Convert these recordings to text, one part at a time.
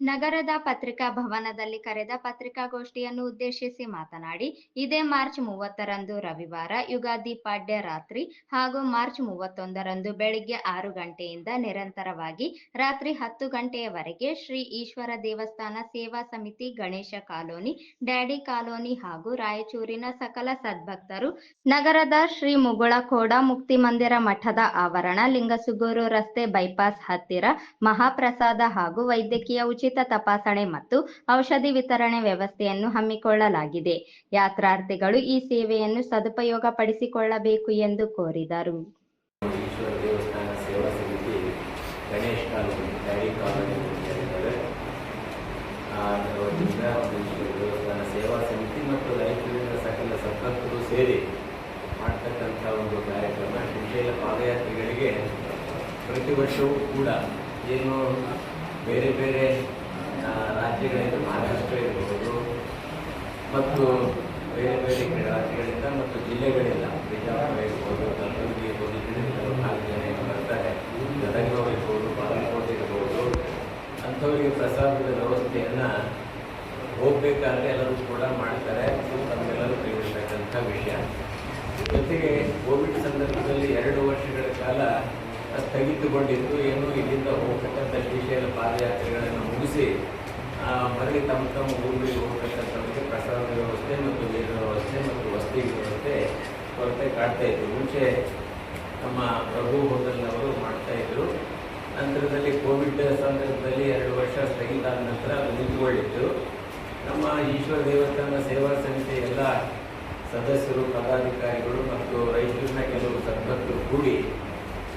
ನಗರದ ಪತ್ರಿಕಾ ಭವನದಲ್ಲಿ ಕರೆದ ಪತ್ರಿಕಾಗೋಷ್ಠಿಯನ್ನು ಉದ್ದೇಶಿಸಿ ಮಾತನಾಡಿ, ಇದೇ ಮಾರ್ಚ್ ಮೂವತ್ತರಂದು ರವಿವಾರ ಯುಗಾದಿ ಪಾಡ್ಯ ರಾತ್ರಿ ಹಾಗೂ ಮಾರ್ಚ್ ಮೂವತ್ತೊಂದರಂದು ಬೆಳಿಗ್ಗೆ ಆರು ಗಂಟೆಯಿಂದ ನಿರಂತರವಾಗಿ ರಾತ್ರಿ ಹತ್ತು ಗಂಟೆಯವರೆಗೆ ಶ್ರೀ ಈಶ್ವರ ದೇವಸ್ಥಾನ ಸೇವಾ ಸಮಿತಿ, ಗಣೇಶ ಕಾಲೋನಿ, ಡ್ಯಾಡಿ ಕಾಲೋನಿ ಹಾಗೂ ರಾಯಚೂರಿನ ಸಕಲ ಸದ್ಭಕ್ತರು ನಗರದ ಶ್ರೀ ಮುಗುಳಖೋಡ ಮುಕ್ತಿ ಮಂದಿರ ಮಠದ ಆವರಣ, ಲಿಂಗಸುಗೂರು ರಸ್ತೆ ಬೈಪಾಸ್ ಹತ್ತಿರ ಮಹಾಪ್ರಸಾದ ಹಾಗೂ ವೈದ್ಯಕೀಯ ಉಚಿತ ತಪಾಸಣೆ ಮತ್ತು ಔಷಧಿ ವಿತರಣೆ ವ್ಯವಸ್ಥೆಯನ್ನು ಹಮ್ಮಿಕೊಳ್ಳಲಾಗಿದೆ. ಯಾತ್ರಾರ್ಥಿಗಳು ಈ ಸೇವೆಯನ್ನು ಸದುಪಯೋಗ ಪಡಿಸಿಕೊಳ್ಳಬೇಕು ಎಂದು ಕೋರಿದರು. ಸೇವಾ ಸಮಿತಿ ಮತ್ತು ಸೇರಿ ಮಾಡ್ತಕ್ಕಂಥ ಒಂದು ಕಾರ್ಯಕ್ರಮ ಶ್ರೀಶೈಲ ಪಾದಯಾತ್ರಿಗಳಿಗೆ ಪ್ರತಿ ವರ್ಷವೂ ಕೂಡ ಏನು ಬೇರೆ ಬೇರೆ ರಾಜ್ಯಗಳಿಂದ ಮಹಾರಾಷ್ಟ್ರ ಇರ್ಬೋದು, ಮತ್ತು ಬೇರೆ ಬೇರೆ ಕಡೆ ರಾಜ್ಯಗಳಿಂದ ಮತ್ತು ಜಿಲ್ಲೆಗಳಿಂದ ಬಿಜಾಪುರ ಇರ್ಬೋದು, ಕಲಬುರಗಿ ಇರ್ಬೋದು ಜಿಲ್ಲೆಗಳು ನಾಲ್ಕು ಜನ ಏನು ಬರ್ತಾರೆ. ಗದಗನವ್ರು ಇರ್ಬೋದು, ಬಾಗಲಕೋಟೆ ಇರ್ಬೋದು. ಅಂಥವರಿಗೆ ಪ್ರಸಾದದ ವ್ಯವಸ್ಥೆಯನ್ನು ಹೋಗಬೇಕಾದ್ರೆ ಎಲ್ಲರೂ ಕೂಡ ಮಾಡ್ತಾರೆ. ತಮ್ಮೆಲ್ಲರೂ ತಮಗೆಲ್ಲರೂ ತಿಳಿದಿರ್ತಕ್ಕಂಥ ವಿಷಯ. ಜೊತೆಗೆ ಕೋವಿಡ್ ಸಂದರ್ಭದಲ್ಲಿ ಎರಡು ವರ್ಷಗಳ ಕಾಲ ಸ್ಥಗಿತಗೊಂಡಿದ್ದು ಏನು ಇಲ್ಲಿಂದ ಹೋಗ್ತಕ್ಕಂಥ ಶ್ರೀಶೈಲ ಪಾದಯಾತ್ರೆಗಳನ್ನು ಮುಗಿಸಿ ಮರಳಿ ತಮ್ಮ ತಮ್ಮ ಊರಿಗೆ ಹೋಗ್ತಕ್ಕಂಥವರಿಗೆ ಪ್ರಸಾದ ವ್ಯವಸ್ಥೆ ಮತ್ತು ನೀರಿನ ವ್ಯವಸ್ಥೆ ಮತ್ತು ವಸತಿ ವ್ಯವಸ್ಥೆ ಕೊರತೆ ಕಾಡ್ತಾ ಇದ್ರು ಮುಂಚೆ ತಮ್ಮ ಪ್ರಭು ಹೋಟೆಲ್ನವರು ಮಾಡ್ತಾ ಇದ್ರು. ನಂತರದಲ್ಲಿ ಕೋವಿಡ್ ಸಂದರ್ಭದಲ್ಲಿ ಎರಡು ವರ್ಷ ಸ್ಥಗಿತ ಆದ ನಂತರ ಅದು ನಮ್ಮ ಈಶ್ವರ ದೇವಸ್ಥಾನ ಸೇವಾ ಸಮಿತಿ ಎಲ್ಲ ಸದಸ್ಯರು, ಪದಾಧಿಕಾರಿಗಳು ಮತ್ತು ರೈತರನ್ನ ಕೆಲವು ಸದ್ಭಕ್ತರು ಕೂಡಿ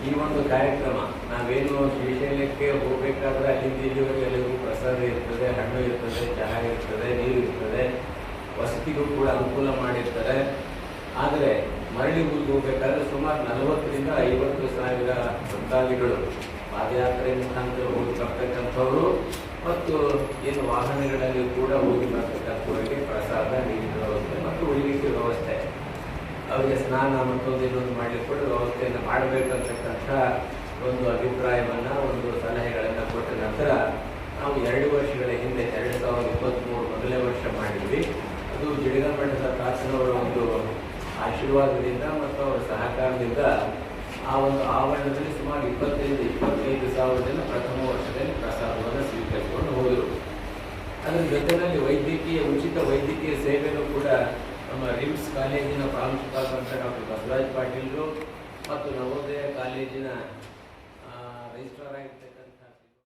ಈ ಒಂದು ಕಾರ್ಯಕ್ರಮ, ನಾವೇನು ಶ್ರೀಶೈಲಕ್ಕೆ ಹೋಗಬೇಕಾದ್ರೆ ಅಲ್ಲಿ ಎಲ್ಲರಿಗೂ ಪ್ರಸಾದ ಇರ್ತದೆ, ಹಣ್ಣು ಇರ್ತದೆ, ಚಹಾ ಇರ್ತದೆ, ನೀರು ಇರ್ತದೆ, ವಸತಿಗೂ ಕೂಡ ಅನುಕೂಲ ಮಾಡಿರ್ತಾರೆ. ಆದರೆ ಮರಳಿ ಊರಿಗೆ ಹೋಗಬೇಕಾದ್ರೆ ಸುಮಾರು ನಲವತ್ತರಿಂದ ಐವತ್ತು ಸಾವಿರ ಭಕ್ತಾದಿಗಳು ಪಾದಯಾತ್ರೆ ಮುಖಾಂತರ ಹೋಗಿ ಬರ್ತಕ್ಕಂಥವ್ರು. ಮತ್ತು ಏನು ವಾಹನಗಳಲ್ಲಿ ಕೂಡ ಹೋಗಿ ಬರ್ತಕ್ಕಂಥವರಿಗೆ ಪ್ರಸಾದ ವ್ಯವಸ್ಥೆ ವ್ಯವಸ್ಥೆ ಅವರಿಗೆ ಸ್ನಾನ ಮತ್ತು ಇನ್ನೊಂದು ಮಾಡಲಿಕ್ಕೆ ವ್ಯವಸ್ಥೆಯನ್ನು ಮಾಡಬೇಕಂತಕ್ಕಂಥ ಒಂದು ಅಭಿಪ್ರಾಯವನ್ನು, ಒಂದು ಸಲಹೆಗಳನ್ನು ಕೊಟ್ಟ ನಂತರ ನಾವು ಎರಡು ವರ್ಷಗಳ ಹಿಂದೆ, ಎರಡು ಸಾವಿರದ ಇಪ್ಪತ್ತ್ಮೂರು ಮೊದಲೇ ವರ್ಷ ಮಾಡಿದ್ವಿ. ಅದು ಜಿಡಿಗ ಮಠದ ಒಂದು ಆಶೀರ್ವಾದದಿಂದ ಮತ್ತು ಅವರ ಸಹಕಾರದಿಂದ ಆ ಒಂದು ಆವರಣದಲ್ಲಿ ಸುಮಾರು ಇಪ್ಪತ್ತೈದು ಇಪ್ಪತ್ತೈದು ಸಾವಿರ ಜನ ಪ್ರಥಮ ವರ್ಷದಲ್ಲಿ ಪ್ರಸಾದವನ್ನು ಸ್ವೀಕರಿಸಿಕೊಂಡು ಹೋದರು. ಅದರ ಜೊತೆಯಲ್ಲಿ ಕಾಲೇಜಿನ ಪ್ರಾಂಶುಪಾಲರಂತ ಡಾಕ್ಟರ್ ಬಸವರಾಜ್ ಪಾಟೀಲ್ರು ಮತ್ತು ನವೋದಯ ಕಾಲೇಜಿನ ರಿಜಿಸ್ಟ್ರಾರ್ ಆಗಿರ್ತಕ್ಕಂಥ